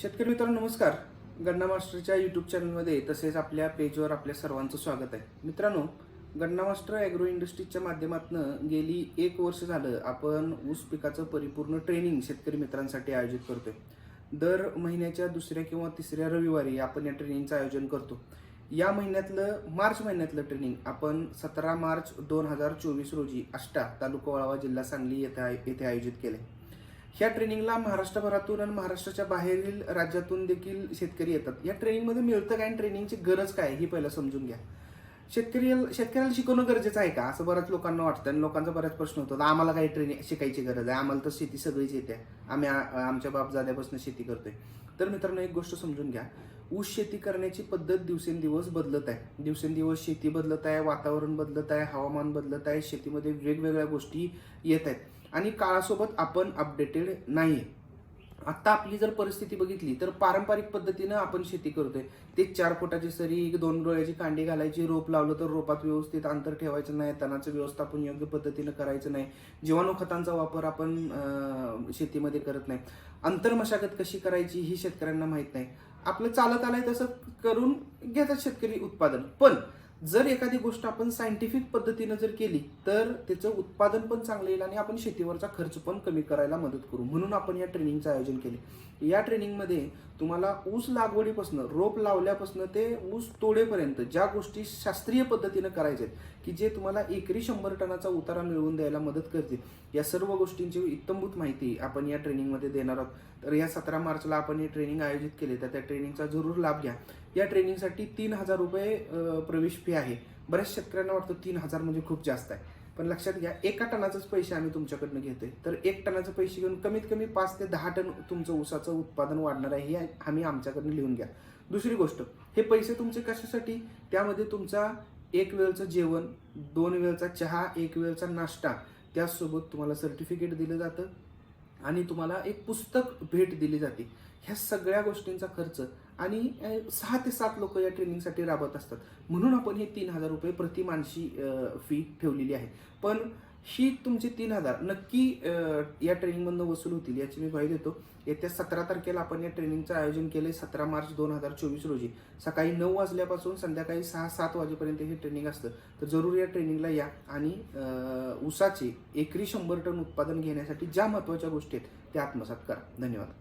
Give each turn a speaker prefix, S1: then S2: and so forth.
S1: शेतकरी मित्रांनो नमस्कार. गन्ना मास्टरच्या यूट्यूब चॅनलमध्ये तसेच आपल्या पेजवर आपल्या सर्वांचं स्वागत आहे. मित्रांनो गन्ना मास्टर ॲग्रो इंडस्ट्रीजच्या माध्यमातून गेली एक वर्ष झालं आपण ऊस पिकाचं परिपूर्ण ट्रेनिंग शेतकरी मित्रांसाठी आयोजित करतोय. दर महिन्याच्या दुसऱ्या किंवा तिसऱ्या रविवारी आपण या ट्रेनिंगचं आयोजन करतो. या महिन्यातलं मार्च महिन्यातलं ट्रेनिंग आपण सतरा मार्च दोन हजार चोवीस रोजी आष्टा तालुका वळावा जिल्हा सांगली येथे आय- येथे आयोजित केले ह्या ट्रेनिंगला महाराष्ट्रभरातून आणि महाराष्ट्राच्या बाहेरील राज्यातून देखील शेतकरी येतात. या ट्रेनिंगमध्ये मिळतं काय आणि ट्रेनिंगची गरज काय ही पहिलं समजून घ्या. शेतकरी शेतकऱ्याला शिकवणं गरजेचं आहे का? असं बऱ्याच लोकांना वाटतं आणि लोकांचा बऱ्याच प्रश्न होतो आम्हाला काही ट्रेनिंग शिकायची गरज आहे. आम्हाला तर शेती सगळीच येते. आम्ही आमच्या बापजाद्यापासून शेती करतोय. तर मित्रांनो एक गोष्ट समजून घ्या. ऊस शेती करण्याची पद्धत दिवसेंदिवस बदलत आहे. दिवसेंदिवस शेती बदलत आहे वातावरण बदलत आहे हवामान बदलत आहे. शेतीमध्ये वेगवेगळ्या गोष्टी येत आहेत. आणि काळासोबत आपण अपडेटेड नाही आता आपली जर परिस्थिती बघितली तर पारंपरिक पद्धतीनं आपण शेती करतोय. ते चार फुटाची सरी दोन डोळ्याची कांडी घालायची रोप लावलं तर रोपात व्यवस्थित अंतर ठेवायचं नाही तणाचं व्यवस्थापन योग्य पद्धतीनं करायचं नाही. जीवाणू खतांचा वापर आपण शेतीमध्ये करत नाही. अंतर मशागत कशी करायची ही शेतकऱ्यांना माहीत नाही. आपलं चालत आलंय तसं करून घेतात शेतकरी उत्पादन. पण जर एखादी गोष्ट आपण सायंटिफिक पद्धतीनं जर केली तर त्याचं उत्पादन पण चांगलं येईल आणि आपण शेतीवरचा खर्च पण कमी करायला मदत करू. म्हणून आपण या ट्रेनिंगचं आयोजन केले. या ट्रेनिंगमध्ये तुम्हाला ऊस लागवडीपासून रोप लावल्यापासून ते ऊस तोडेपर्यंत ज्या गोष्टी शास्त्रीय पद्धतीनं करायच्या आहेत की जे तुम्हाला एकरी शंभर टनाचा उतारा मिळवून द्यायला मदत करतील या सर्व गोष्टींची इत्तमभूत माहिती आपण या ट्रेनिंगमध्ये देणार आहोत. तर या सतरा मार्चला आपण हे ट्रेनिंग आयोजित केले तर त्या ट्रेनिंगचा जरूर लाभ घ्या. या ट्रेनिंगसाठी तीन हजार रुपये प्रवेश फी आहे. बऱ्याच शेतकऱ्यांना वाटतं तीन हजार म्हणजे खूप जास्त आहे. पण लक्षात घ्या एका टनाचंच पैसे आम्ही तुमच्याकडनं घेतोय. तर एक टनाचं पैसे घेऊन कमीत कमी पाच ते दहा टन तुमचं ऊसाचं उत्पादन वाढणार आहे हे आम्ही आमच्याकडनं लिहून घ्या. दुसरी गोष्ट हे पैसे तुमचे कशासाठी? त्यामध्ये तुमचा एक वेळचं जेवण दोन वेळचा चहा एक वेळचा नाश्ता त्याचसोबत तुम्हाला सर्टिफिकेट दिलं जातं आणि तुम्हाला एक पुस्तक भेट दिली जाते. ह्या सगळ्या गोष्टींचा खर्च आणि सहा ते सात लोक या ट्रेनिंगसाठी राबत असतात. म्हणून आपण हे तीन हजार रुपये प्रति मानशी फी ठेवलेली आहे. पण ही तुमचे तीन हजार नक्की या ट्रेनिंगमधनं वसूल होतील याची मी ग्वाही देतो. येत्या सतरा तारखेला आपण या ट्रेनिंगचं आयोजन केले सतरा मार्च दोन हजार चोवीस रोजी. सकाळी नऊ वाजल्यापासून संध्याकाळी सहा सात वाजेपर्यंत हे ट्रेनिंग असतं. तर जरूर या ट्रेनिंगला या आणि ऊसाचे एकरी शंभर टन उत्पादन घेण्यासाठी ज्या महत्त्वाच्या गोष्टी आहेत त्या आत्मसात करा. धन्यवाद.